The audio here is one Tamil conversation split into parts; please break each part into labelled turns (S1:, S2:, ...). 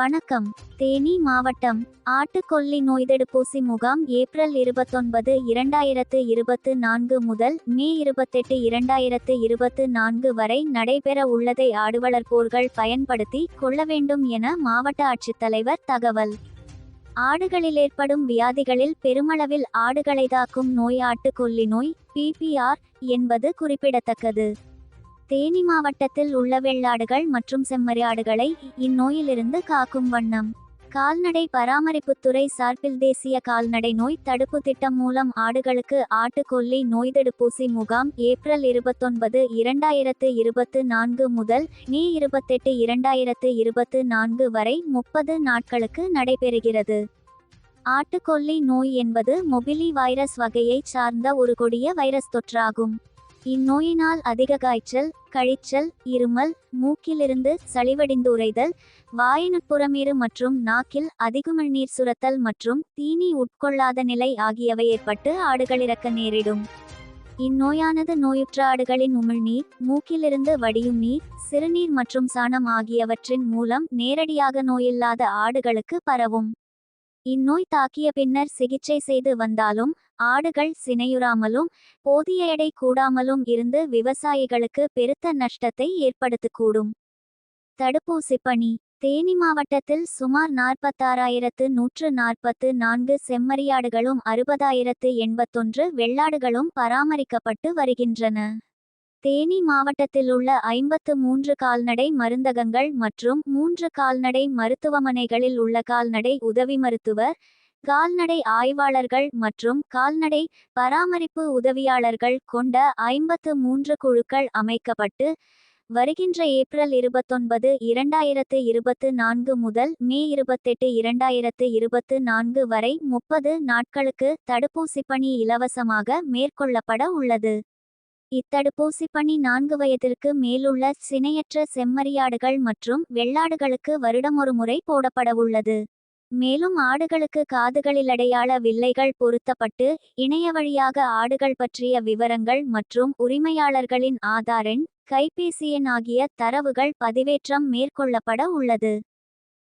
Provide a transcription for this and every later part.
S1: வணக்கம். தேனி மாவட்டம் ஆட்டுக்கொல்லி நோய் தடுப்பூசி முகாம் ஏப்ரல் இருபத்தொன்பது இரண்டாயிரத்து இருபத்து நான்கு முதல் மே இருபத்தெட்டு இரண்டாயிரத்து இருபத்து நான்கு வரை நடைபெற உள்ளதை ஆடு வளர்ப்போர்கள் பயன்படுத்தி கொள்ள வேண்டும் என மாவட்ட ஆட்சித்தலைவர் தகவல். ஆடுகளில் ஏற்படும் வியாதிகளில் பெருமளவில் ஆடுகளை தாக்கும் நோய் ஆட்டுக்கொல்லி நோய் பிபிஆர் என்பது குறிப்பிடத்தக்கது. தேனி மாவட்டத்தில் உள்ள வெள்ளாடுகள் மற்றும் செம்மறி ஆடுகளை இந்நோயிலிருந்து காக்கும் வண்ணம். கால்நடை பராமரிப்புத்துறை சார்பில் தேசிய கால்நடை நோய் தடுப்பு திட்டம் மூலம் ஆடுகளுக்கு ஆட்டுக்கொல்லி நோய் தடுப்பூசி முகாம் ஏப்ரல் இருபத்தொன்பது இரண்டாயிரத்து இருபத்து நான்கு முதல் மே இருபத்தெட்டு இரண்டாயிரத்து இருபத்து நான்கு வரை முப்பது நாட்களுக்கு நடைபெறுகிறது. ஆட்டுக்கொல்லி நோய் என்பது மொபிலி வைரஸ் வகையைச் சார்ந்த ஒரு கொடிய வைரஸ் தொற்றாகும். இந்நோயினால் அதிக காய்ச்சல் கழிச்சல் இருமல் மூக்கிலிருந்து சளிவடிந்து உறைதல் வாயினுட்புறமீறு மற்றும் நாக்கில் அதிகுமிழ் நீர் சுரத்தல் மற்றும் தீனி உட்கொள்ளாத நிலை ஆகியவை ஏற்பட்டு ஆடுகள் இறக்க நேரிடும். இந்நோயானது நோயுற்ற ஆடுகளின் உமிழ்நீர் மூக்கிலிருந்து வடியும் நீர் சிறுநீர் மற்றும் சாணம் ஆகியவற்றின் மூலம் நேரடியாக நோயில்லாத ஆடுகளுக்கு பரவும். இந்நோய் தாக்கிய பின்னர் சிகிச்சை செய்து வந்தாலும் ஆடுகள் சினையுறாமலும் போதிய எடை கூடாமலும் இருந்து விவசாயிகளுக்கு பெருத்த நஷ்டத்தை ஏற்படுத்தக்கூடும். தடுப்பூசி பணி. தேனி மாவட்டத்தில் சுமார் நாற்பத்தாறாயிரத்து நூற்று நாற்பத்து நான்கு செம்மறியாடுகளும் அறுபதாயிரத்து எண்பத்தொன்று வெள்ளாடுகளும் பராமரிக்கப்பட்டு வருகின்றன. தேனி மாவட்டத்தில் உள்ள ஐம்பத்து மூன்று கால்நடை மருந்தகங்கள் மற்றும் மூன்று கால்நடை மருத்துவமனைகளில் உள்ள கால்நடை உதவி மருத்துவர் கால்நடை ஆய்வாளர்கள் மற்றும் கால்நடை பராமரிப்பு உதவியாளர்கள் கொண்ட ஐம்பத்து மூன்று குழுக்கள் அமைக்கப்பட்டு வருகின்ற ஏப்ரல் இருபத்தொன்பது இரண்டாயிரத்து இருபத்து நான்கு முதல் மே இருபத்தெட்டு இரண்டாயிரத்து இருபத்து நான்கு வரை முப்பது நாட்களுக்கு தடுப்பூசி பணி இலவசமாக மேற்கொள்ளப்பட உள்ளது. இத்தடுப்பூசி பணி நான்கு வயதிற்கு மேலுள்ள சினையற்ற செம்மறியாடுகள் மற்றும் வெள்ளாடுகளுக்கு வருடமொரு முறை போடப்படவுள்ளது. மேலும் ஆடுகளுக்கு காதுகளில் அடையாள வில்லைகள் பொருத்தப்பட்டு இணைய வழியாக ஆடுகள் பற்றிய விவரங்கள் மற்றும் உரிமையாளர்களின் ஆதார் எண் கைபேசி எண் ஆகிய தரவுகள் பதிவேற்றம் மேற்கொள்ளப்பட உள்ளது.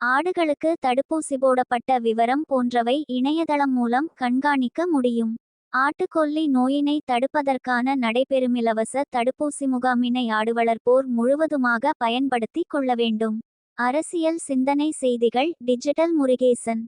S1: ஆடுகளுக்கு தடுப்பூசி போடப்பட்ட விவரம் போன்றவை இணையதளம் மூலம் கண்காணிக்க முடியும். ஆட்டுக்கொல்லி நோயினை தடுப்பதற்கான நடைபெறும் இலவச தடுப்பூசி முகாமினை ஆடுவளர்ப்போர் முழுவதுமாக பயன்படுத்திக் கொள்ள வேண்டும். அரசியல் சிந்தனை செய்திகள் டிஜிட்டல் முருகேசன்.